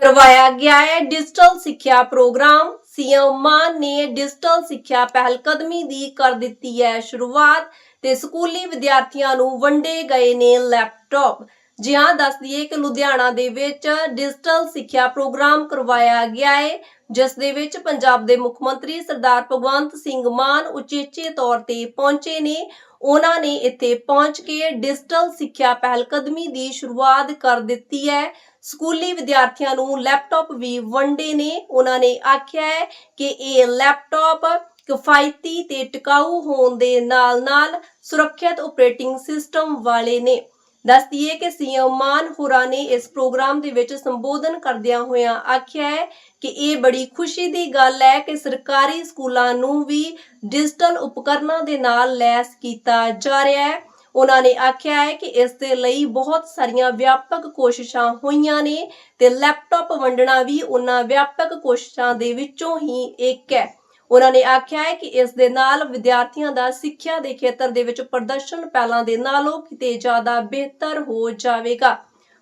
ਕਰਵਾਇਆ ਗਿਆ ਹੈ। ਡਿਜੀਟਲ ਸਿੱਖਿਆ ਪ੍ਰੋਗਰਾਮ ਸੀਐਮ ਮਾਨ ਨੇ ਡਿਜੀਟਲ ਸਿੱਖਿਆ ਪਹਿਲਕਦਮੀ ਦੀ ਕਰ ਦਿੱਤੀ ਹੈ ਸ਼ੁਰੂਆਤ ਤੇ ਸਕੂਲੀ ਵਿਦਿਆਰਥੀਆਂ ਨੂੰ ਵੰਡੇ ਗਏ ਨੇ ਲੈਪਟਾਪ ਜੀ ਹਾਂ, ਦੱਸ ਦਈਏ ਕਿ ਲੁਧਿਆਣਾ ਦੇ ਵਿੱਚ ਡਿਜੀਟਲ ਸਿੱਖਿਆ ਪ੍ਰੋਗਰਾਮ ਕਰਵਾਇਆ ਗਿਆ ਹੈ ਜਿਸ ਦੇ ਵਿੱਚ ਪੰਜਾਬ ਦੇ ਮੁੱਖ ਮੰਤਰੀ ਸਰਦਾਰ ਭਗਵੰਤ ਸਿੰਘ ਮਾਨ ਉਚੇਚੇ ਤੌਰ ਤੇ ਪਹੁੰਚੇ ਨੇ। ਉਹਨਾਂ ਨੇ ਇੱਥੇ ਪਹੁੰਚ ਕੇ ਡਿਜੀਟਲ ਸਿੱਖਿਆ ਪਹਿਲਕਦਮੀ ਦੀ ਸ਼ੁਰੂਆਤ ਕਰ ਦਿੱਤੀ ਹੈ। ਸਕੂਲੀ ਵਿਦਿਆਰਥੀਆਂ ਨੂੰ ਲੈਪਟਾਪ ਵੀ ਵੰਡੇ ਨੇ। ਉਹਨਾਂ ਨੇ ਆਖਿਆ ਹੈ ਕਿ ਇਹ ਲੈਪਟਾਪ ਕਿਫਾਇਤੀ ਤੇ ਟਿਕਾਊ ਹੋਣ ਦੇ ਨਾਲ-ਨਾਲ ਸੁਰੱਖਿਅਤ ਆਪਰੇਟਿੰਗ ਸਿਸਟਮ ਵਾਲੇ ਨੇ। ਦੱਸ ਦਈਏ ਕਿ ਸੀਐਮ ਮਾਨ ਹੋਰਾਂ ਨੇ ਇਸ ਪ੍ਰੋਗਰਾਮ ਦੇ ਵਿੱਚ ਸੰਬੋਧਨ ਕਰਦਿਆਂ ਹੋਇਆਂ ਆਖਿਆ ਹੈ ਕਿ ਇਹ ਬੜੀ ਖੁਸ਼ੀ ਦੀ ਗੱਲ ਹੈ ਕਿ ਸਰਕਾਰੀ ਸਕੂਲਾਂ ਨੂੰ ਵੀ ਡਿਜੀਟਲ ਉਪਕਰਨਾਂ ਦੇ ਨਾਲ ਲੈਸ ਕੀਤਾ ਜਾ ਰਿਹਾ ਹੈ। ਉਹਨਾਂ ਨੇ ਆਖਿਆ ਹੈ ਕਿ ਇਸ ਦੇ ਲਈ ਬਹੁਤ ਸਾਰੀਆਂ ਵਿਆਪਕ ਕੋਸ਼ਿਸ਼ਾਂ ਹੋਈਆਂ ਨੇ ਤੇ ਲੈਪਟਾਪ ਵੰਡਣਾ ਵੀ ਉਹਨਾਂ ਵਿਆਪਕ ਕੋਸ਼ਿਸ਼ਾਂ ਦੇ ਵਿੱਚੋਂ ਹੀ ਇੱਕ ਹੈ। ਉਹਨਾਂ ਨੇ ਆਖਿਆ ਹੈ ਕਿ ਇਸ ਦੇ ਨਾਲ ਵਿਦਿਆਰਥੀਆਂ ਦਾ ਸਿੱਖਿਆ ਦੇ ਖੇਤਰ ਦੇ ਵਿੱਚ ਪ੍ਰਦਰਸ਼ਨ ਪਹਿਲਾਂ ਦੇ ਨਾਲੋਂ ਕਿਤੇ ਜ਼ਿਆਦਾ ਬਿਹਤਰ ਹੋ ਜਾਵੇਗਾ।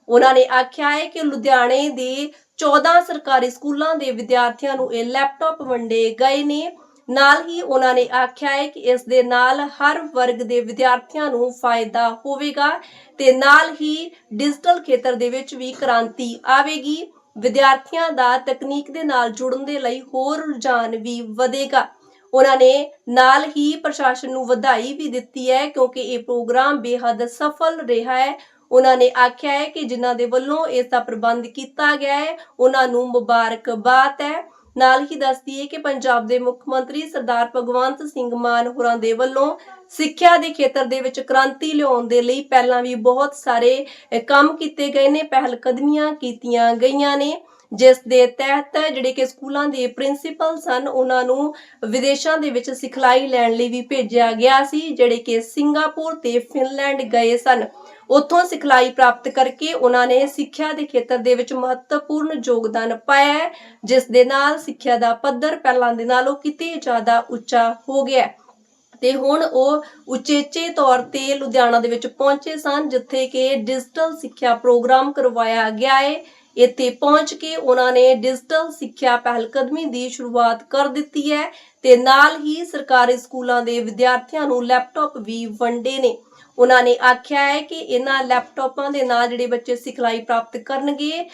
ਉਹਨਾਂ ਨੇ ਆਖਿਆ ਹੈ ਕਿ ਲੁਧਿਆਣੇ ਦੇ 14 ਸਰਕਾਰੀ ਸਕੂਲਾਂ ਦੇ ਵਿਦਿਆਰਥੀਆਂ ਨੂੰ ਇਹ ਲੈਪਟਾਪ ਵੰਡੇ ਗਏ ਨੇ। ਨਾਲ ਹੀ ਉਹਨਾਂ ਨੇ ਆਖਿਆ ਹੈ ਕਿ ਇਸ ਦੇ ਨਾਲ ਹਰ ਵਰਗ ਦੇ ਵਿਦਿਆਰਥੀਆਂ ਨੂੰ ਫਾਇਦਾ ਹੋਵੇਗਾ ਤੇ ਨਾਲ ਹੀ ਡਿਜੀਟਲ ਖੇਤਰ ਦੇ ਵਿੱਚ ਵੀ ਕ੍ਰਾਂਤੀ ਆਵੇਗੀ। ਵਿਦਿਆਰਥੀਆਂ ਦਾ ਤਕਨੀਕ ਦੇ ਨਾਲ ਜੁੜਨ ਦੇ ਲਈ ਹੋਰ ਰੁਝਾਨ ਵੀ ਵਧੇਗਾ। ਉਹਨਾਂ ਨੇ ਨਾਲ ਹੀ ਪ੍ਰਸ਼ਾਸਨ ਨੂੰ ਵਧਾਈ ਵੀ ਦਿੱਤੀ ਹੈ ਕਿਉਂਕਿ ਇਹ ਪ੍ਰੋਗਰਾਮ ਬੇहद ਸਫਲ ਰਿਹਾ ਹੈ। ਉਹਨਾਂ ਨੇ ਆਖਿਆ ਹੈ ਕਿ ਜਿਨ੍ਹਾਂ ਦੇ ਵੱਲੋਂ ਇਸ ਦਾ ਪ੍ਰਬੰਧ ਕੀਤਾ ਗਿਆ ਹੈ, ਉਹਨਾਂ ਨੂੰ ਮੁਬਾਰਕਬਾਦ ਹੈ। ਨਾਲ ਹੀ ਦੱਸਦੀ ਹੈ ਕਿ ਪੰਜਾਬ ਦੇ ਮੁੱਖ ਮੰਤਰੀ ਸਰਦਾਰ ਭਗਵੰਤ ਸਿੰਘ ਮਾਨ ਹੋਰਾਂ ਦੇ ਵੱਲੋਂ ਸਿੱਖਿਆ ਦੇ ਖੇਤਰ ਦੇ ਵਿੱਚ ਕ੍ਰਾਂਤੀ ਲਿਆਉਣ ਦੇ ਲਈ ਪਹਿਲਾਂ ਵੀ ਬਹੁਤ ਸਾਰੇ ਕੰਮ ਕੀਤੇ ਗਏ ਨੇ ਪਹਿਲ ਕਦਮੀਆਂ ਕੀਤੀਆਂ ਗਈਆਂ ਨੇ। ਜਿਸ ਦੇ ਤਹਿਤ ਜਿਹੜੇ ਕਿ ਸਕੂਲਾਂ ਦੇ ਪ੍ਰਿੰਸੀਪਲ ਸਨ, ਉਹਨਾਂ ਨੂੰ ਵਿਦੇਸ਼ਾਂ ਦੇ ਵਿੱਚ ਸਿਖਲਾਈ ਲੈਣ ਲਈ ਵੀ ਭੇਜਿਆ ਗਿਆ ਸੀ, ਜਿਹੜੇ ਕਿ ਸਿੰਗਾਪੁਰ ਤੇ ਫਿਨਲੈਂਡ ਗਏ ਸਨ। ਉੱਥੋਂ ਸਿਖਲਾਈ ਪ੍ਰਾਪਤ ਕਰਕੇ ਉਹਨਾਂ ਨੇ ਸਿੱਖਿਆ ਦੇ ਖੇਤਰ ਦੇ ਵਿੱਚ ਮਹੱਤਵਪੂਰਨ ਯੋਗਦਾਨ ਪਾਇਆ ਜਿਸ ਦੇ ਨਾਲ ਸਿੱਖਿਆ ਦਾ ਪੱਧਰ ਪਹਿਲਾਂ ਦੇ ਨਾਲੋਂ ਕਿਤੇ ਜ਼ਿਆਦਾ ਉੱਚਾ ਹੋ ਗਿਆ ਤੇ ਹੁਣ ਉਹ ਉਚੇਚੇ ਤੌਰ ਤੇ ਲੁਧਿਆਣਾ ਦੇ ਵਿੱਚ ਪਹੁੰਚੇ ਸਨ, ਜਿੱਥੇ ਕਿ ਡਿਜੀਟਲ ਸਿੱਖਿਆ ਪ੍ਰੋਗਰਾਮ ਕਰਵਾਇਆ ਗਿਆ ਹੈ। ਇੱਥੇ ਪਹੁੰਚ ਕੇ ਉਹਨਾਂ ਨੇ ਡਿਜੀਟਲ ਸਿੱਖਿਆ ਪਹਿਲਕਦਮੀ ਦੀ ਸ਼ੁਰੂਆਤ ਕਰ ਦਿੱਤੀ ਹੈ ਤੇ ਨਾਲ ਹੀ ਸਰਕਾਰੀ ਸਕੂਲਾਂ ਦੇ ਵਿਦਿਆਰਥੀਆਂ ਨੂੰ ਲੈਪਟਾਪ ਵੀ ਵੰਡੇ ਨੇ। ਉਹਨਾਂ ਨੇ ਆਖਿਆ ਹੈ ਕਿ ਇਹਨਾਂ ਲੈਪਟਾਪਾਂ ਦੇ ਨਾਲ ਜਿਹੜੇ ਬੱਚੇ ਸਿਖਲਾਈ ਪ੍ਰਾਪਤ ਕਰਨਗੇ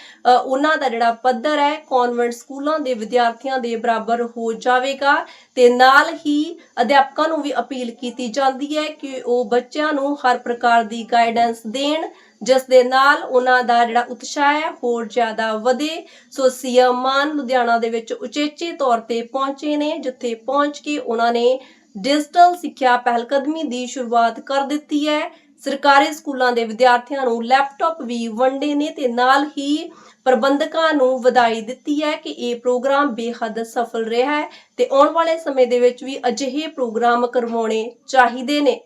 ਉਹਨਾਂ ਦਾ ਜਿਹੜਾ ਪੱਧਰ ਹੈ ਕਨਵੈਂਟ ਸਕੂਲਾਂ ਦੇ ਵਿਦਿਆਰਥੀਆਂ ਦੇ ਬਰਾਬਰ ਹੋ ਜਾਵੇਗਾ ਤੇ ਨਾਲ ਹੀ ਅਧਿਆਪਕਾਂ ਨੂੰ ਵੀ ਅਪੀਲ ਕੀਤੀ ਜਾਂਦੀ ਹੈ ਕਿ ਉਹ ਬੱਚਿਆਂ ਨੂੰ ਹਰ ਪ੍ਰਕਾਰ ਦੀ ਗਾਈਡੈਂਸ ਦੇਣ ਜਿਸ ਦੇ ਨਾਲ ਉਹਨਾਂ ਦਾ ਜਿਹੜਾ ਉਤਸ਼ਾਹ ਹੈ ਹੋਰ ਜ਼ਿਆਦਾ ਵਧੇ। ਸੋ ਸੀਐਮ ਮਾਨ ਲੁਧਿਆਣਾ ਦੇ ਵਿੱਚ ਉਚੇਚੇ ਤੌਰ ਤੇ ਪਹੁੰਚੇ ਨੇ, ਜਿੱਥੇ ਪਹੁੰਚ ਕੇ ਉਹਨਾਂ ਨੇ ਡਿਜੀਟਲ ਸਿੱਖਿਆ ਪਹਿਲਕਦਮੀ ਦੀ ਸ਼ੁਰੂਆਤ ਕਰ ਦਿੱਤੀ ਹੈ। ਸਰਕਾਰੀ ਸਕੂਲਾਂ ਦੇ ਵਿਦਿਆਰਥੀਆਂ ਨੂੰ ਲੈਪਟਾਪ ਵੀ ਵੰਡੇ ਨੇ ਤੇ ਨਾਲ ਹੀ ਪ੍ਰਬੰਧਕਾਂ ਨੂੰ ਵਧਾਈ ਦਿੱਤੀ ਹੈ ਕਿ ਇਹ ਪ੍ਰੋਗਰਾਮ ਬੇਹੱਦ ਸਫਲ ਰਿਹਾ ਹੈ ਤੇ ਆਉਣ ਵਾਲੇ ਸਮੇਂ ਦੇ ਵਿੱਚ ਵੀ ਅਜਿਹੇ ਪ੍ਰੋਗਰਾਮ ਕਰਵਾਉਣੇ ਚਾਹੀਦੇ ਨੇ।